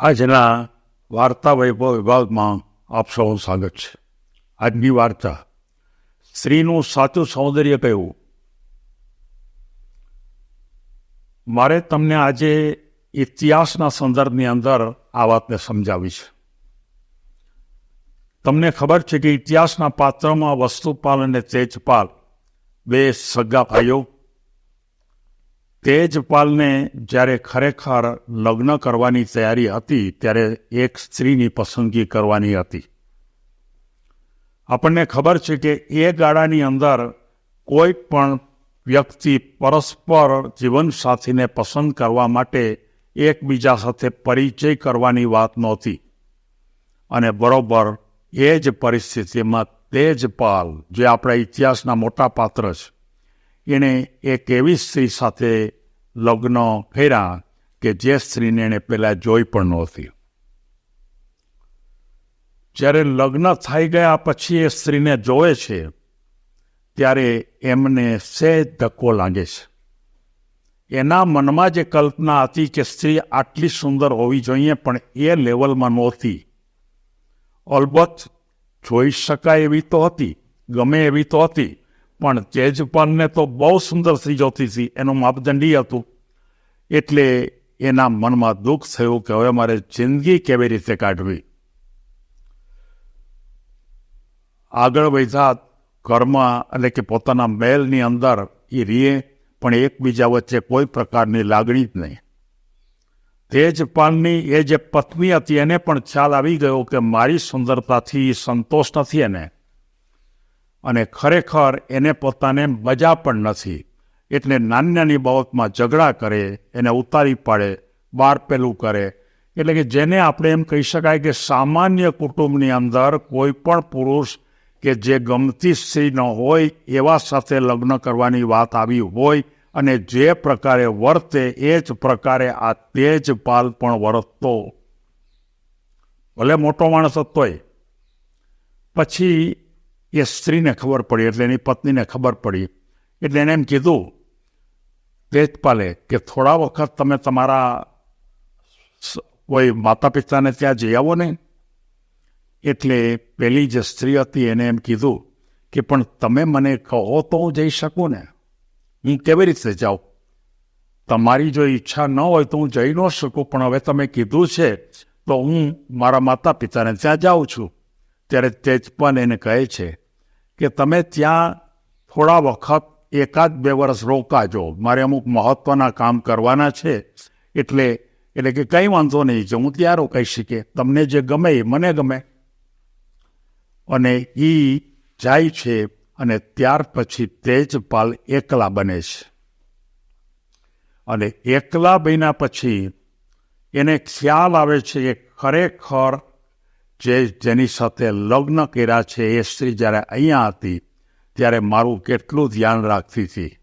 આજના વાર્તા વૈભવ વિભાગમાં આપ સૌનું સ્વાગત છે. આજની વાર્તા સ્ત્રીનું સાચું સૌંદર્ય કહેવું. મારે તમને આજે ઇતિહાસના સંદર્ભની અંદર આ વાતને સમજાવી છે. તમને ખબર છે કે ઇતિહાસના પાત્રમાં વસ્તુપાલ અને તેજપાલ બે સગા ભાઈઓ તેજપાલને જ્યારે ખરેખર લગ્ન કરવાની તૈયારી હતી, ત્યારે એક સ્ત્રીની પસંદગી કરવાની હતી. આપણને ખબર છે કે એ ગાળાની અંદર કોઈ પણ વ્યક્તિ પરસ્પર જીવનસાથીને પસંદ કરવા માટે એકબીજા સાથે પરિચય કરવાની વાત નહોતી. અને બરોબર એ જ પરિસ્થિતિમાં તેજપાલ, જે આપણા ઇતિહાસના મોટા પાત્ર છે એણે એક એવી સ્ત્રી સાથે લગ્ન કર્યા કે જે સ્ત્રીને એણે પહેલાં જોઈ પણ નહોતી? જ્યારે લગ્ન થઈ ગયા પછી એ સ્ત્રીને જોવે છે, ત્યારે એમને સહેજ ધક્કો લાગે છે. એના મનમાં જે કલ્પના હતી કે સ્ત્રી આટલી સુંદર હોવી જોઈએ, પણ એ લેવલમાં નહોતી. અલબત્ત જોઈ શકાય એવી તો હતી, ગમે એવી તો હતી પણ તેજપાલને તો બહુ સુંદર સ્ત્રી જોતી હતી એનું માપદંડી હતું. એટલે એના મનમાં દુઃખ થયું કે હવે મારે જિંદગી કેવી રીતે કાઢવી? આગળ વધ્યા ઘરમાં એટલે કે પોતાના મહેલની અંદર એ રીએ, પણ એકબીજા વચ્ચે કોઈ પ્રકારની લાગણી જ નહીં. તેજપાલની એ જે પત્ની હતી એને પણ ખ્યાલ આવી ગયો કે મારી સુંદરતાથી સંતોષ નથી એને. અને ખરેખર એને પોતાને મજા પણ નથી. એટલે નાની નાની બાબતમાં ઝઘડા કરે, એને ઉતારી પાડે બાર પેલું કરે. એટલે કે જેને આપણે એમ કહી શકાય કે સામાન્ય કુટુંબની અંદર કોઈ પણ પુરુષ કે જે ગમતી સ્ત્રી ન હોય, એવા સાથે લગ્ન કરવાની વાત આવી હોય અને જે પ્રકારે વર્તે, એ જ પ્રકારે આ તેજપાલ પણ વર્તતો. ભલે મોટો માણસ હતોય પછી એ સ્ત્રીને ખબર પડી એટલે એની પત્નીને ખબર પડી એટલે એને એમ કીધું તેજપાલે કે થોડા વખત તમે તમારા કોઈ માતા પિતાને ત્યાં જઈ આવો ને એટલે પેલી જે સ્ત્રી હતી એને એમ કીધું કે પણ તમે મને કહો તો હું જઈ શકું ને હું કેવી રીતે જાઉં તમારી જો ઈચ્છા ન હોય તો હું જઈ ન શકું પણ હવે તમે કીધું છે તો હું મારા માતા પિતાને ત્યાં જાઉં છું ત્યારે તેજપાલ એને કહે છે કે તમે ત્યાં થોડા વખત એકાદ બે વર્ષ રોકાજો. મારે અમુક મહત્વના કામ કરવાના છે. એટલે એટલે કે કંઈ વાંધો નહીં, જો હું ત્યાં રોકાઈ શકીએ તમને જે ગમે એ મને ગમે. અને એ જાય છે અને ત્યાર પછી તેજપાલ એકલા બને છે. અને એકલા બન્યા પછી એને ખ્યાલ આવે છે કે ખરેખર જે જેની સાથે લગ્ન કર્યા છે એ સ્ત્રી જ્યારે અહીંયા હતી, ત્યારે મારું કેટલું ધ્યાન રાખતી હતી.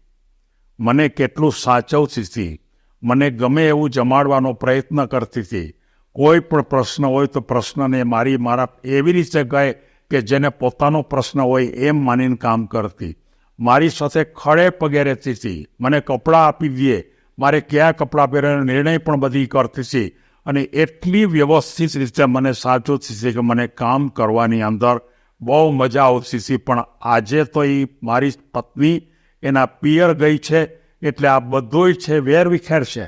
મને કેટલું સાચવતી હતી. મને ગમે એવું જમાડવાનો પ્રયત્ન કરતી હતી. કોઈ પણ પ્રશ્ન હોય તો પ્રશ્નને મારી, મારા એવી રીતે કહે કે જેને પોતાનો પ્રશ્ન હોય એમ માનીને કામ કરતી. મારી સાથે ખડે પગે રહેતી હતી. મને કપડાં આપી દે. મારે કયા કપડાં પહેરવાનો નિર્ણય પણ બધી કરતી હતી. અને એટલી વ્યવસ્થિત રીતે મને સાચું થશે કે મને કામ કરવાની અંદર બહુ મજા આવતી હતી પણ આજે તો એ મારી પત્ની એના પિયર ગઈ છે, એટલે આ બધું છે વેર વિખેર છે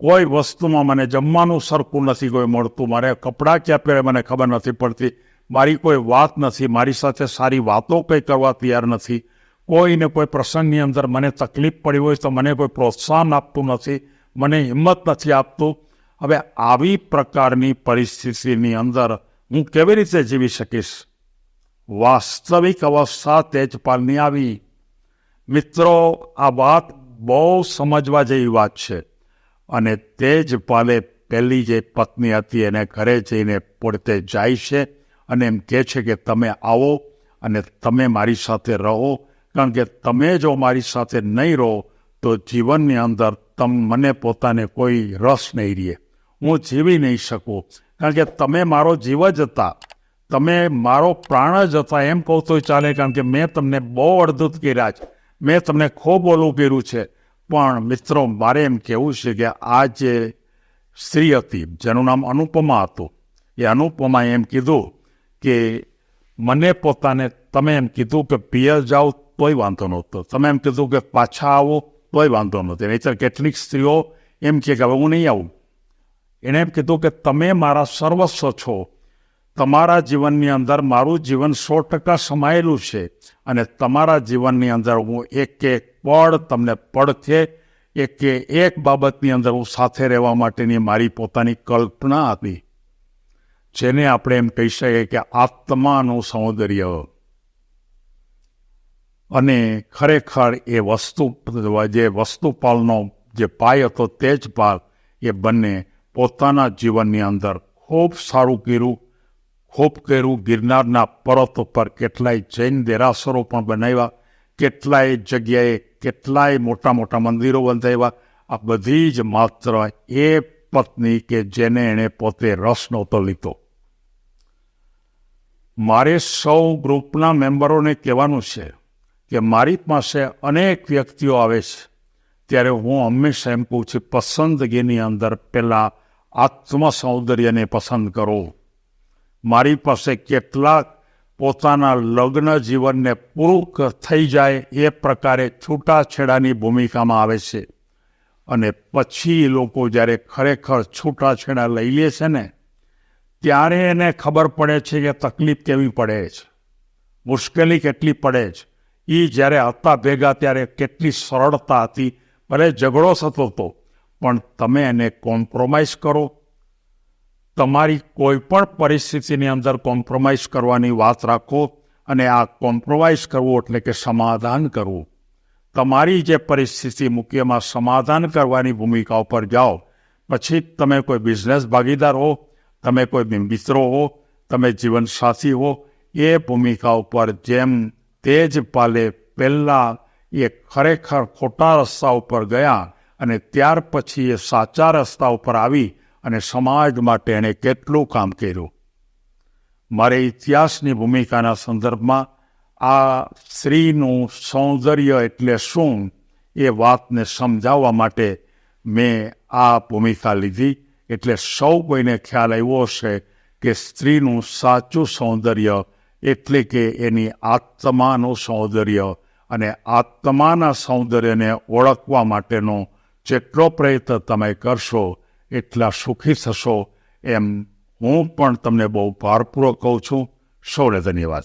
કોઈ વસ્તુમાં મને જમવાનું સરખું નથી કોઈ મળતું. મારે કપડાં ક્યાં પહેરે મને ખબર નથી પડતી. મારી કોઈ વાત નથી. મારી સાથે સારી વાતો કંઈ કરવા તૈયાર નથી. કોઈને કોઈ પ્રસંગની અંદર મને તકલીફ પડી હોય તો મને કોઈ પ્રોત્સાહન આપતું નથી. મને હિંમત નથી આપતું. હવે આવી પ્રકારની પરિસ્થિતિની અંદર હું કેવી રીતે જીવી શકીશ? વાસ્તવિક અવસ્થા તેજપાલની આવી. મિત્રો, આ વાત બહુ સમજવા જેવી વાત છે. અને તેજપાલે પહેલી જે પત્ની હતી એને ઘરે જઈને પોતે જાય છે અને એમ કહે છે કે તમે આવો અને તમે મારી સાથે રહો. કારણ કે તમે જો મારી સાથે નહીં રહો, તો જીવનની અંદર તમ, મને પોતાને કોઈ રસ નહીં રહે. હું જીવી નહીં શકું. કારણ કે તમે મારો જીવ જ હતા. તમે મારો પ્રાણ જ હતા એમ કહું તો ચાલે, કારણ કે મેં તમને બહુ અડધૂત કર્યા છે. મેં તમને ખૂબ ઓલું કર્યું છે. પણ મિત્રો, મારે એમ કહેવું છે કે આ જે સ્ત્રી હતી, જેનું નામ અનુપમા હતું, એ અનુપમાએ એમ કીધું કે મને પોતાને તમે એમ કીધું કે પિયર જાઓ તોય વાંધો નહોતો. તમે એમ કીધું કે પાછા આવો તોય વાંધો નહોતો. નહીતર કેટલીક સ્ત્રીઓ એમ કહે કે હવે હું નહીં આવું. એણે એમ કીધું કે તમે મારા સર્વસ્વ છો. તમારા જીવનની અંદર મારું જીવન સો ટકા સમાયેલું છે અને તમારા જીવનની અંદર હું એક એક પળ તમને પડખે, એક એક બાબતની અંદર હું સાથે રહેવા માટેની મારી પોતાની કલ્પના હતી જેને આપણે એમ કહી શકીએ કે આત્માનું સૌંદર્ય. અને ખરેખર એ વસ્તુ, જે વસ્તુપાલનો જે પાય હતો તે જ પાલ એ બંને પોતાના જીવનની અંદર ખૂબ સારું કર્યું, ખૂબ કર્યું. ગિરનારના પર્વત ઉપર કેટલાય જૈન દેરાસરો પણ બનાવ્યા, કેટલાય જગ્યાએ કેટલાય મોટા મોટા મંદિરો બંધાવ્યા. આ બધી જ માત્ર એ પત્ની કે જેને એણે પોતે રસ નહોતો લીધો. મારે સૌ ગ્રુપના મેમ્બરોને કહેવાનું છે કે મારી પાસે અનેક વ્યક્તિઓ આવે છે. ત્યારે હું હંમેશા એમ કહું છું, પસંદગીની અંદર પહેલાં આત્મ સૌંદર્યને પસંદ કરો. મારી પાસે કેટલાક પોતાના લગ્ન જીવનને પૂરું થઈ જાય એ પ્રકારે છૂટાછેડાની ભૂમિકામાં આવે છે. અને પછી લોકો જ્યારે ખરેખર છૂટાછેડા લઈ લે છે ને, ત્યારે એને ખબર પડે છે કે તકલીફ કેવી પડે છે. મુશ્કેલી કેટલી પડે છે. એ જ્યારે હતા ભેગા ત્યારે કેટલી સરળતા હતી. ભલે ઝઘડો થતો હતો પણ તમે એને કોમ્પ્રોમાઇઝ કરો. તમારી કોઈ પણ પરિસ્થિતિની અંદર કોમ્પ્રોમાઇઝ કરવાની વાત રાખો અને આ કોમ્પ્રોમાઇઝ કરવું એટલે કે સમાધાન કરવું. તમારી જે પરિસ્થિતિ મૂકી એમાં સમાધાન કરવાની ભૂમિકા ઉપર જાઓ. પછી તમે કોઈ બિઝનેસ ભાગીદાર હો, તમે કોઈ મિત્રો હો, તમે જીવનસાથી હો, એ ભૂમિકા ઉપર જેમ તેજ પાલે પહેલાં એ ખરેખર ખોટા રસ્તા ઉપર ગયા અને ત્યાર પછી એ સાચા રસ્તા ઉપર આવી અને સમાજ માટે એણે કેટલું કામ કર્યું. મારે ઇતિહાસની ભૂમિકાના સંદર્ભમાં આ સ્ત્રીનું સૌંદર્ય એટલે શું એ વાતને સમજાવવા માટે મેં આ ભૂમિકા લીધી. એટલે સૌ કોઈને ખ્યાલ આવ્યો હશે કે સ્ત્રીનું સાચું સૌંદર્ય એટલે કે એની આત્માનું સૌંદર્ય અને આત્માના સૌંદર્યને ઓળખવા માટેનો જેટલો પ્રયત્ન તમે કરશો, એટલા સુખી થશો એમ હું પણ તમને બહુ ભારપૂર્વક કહું છું. સૌને ધન્યવાદ.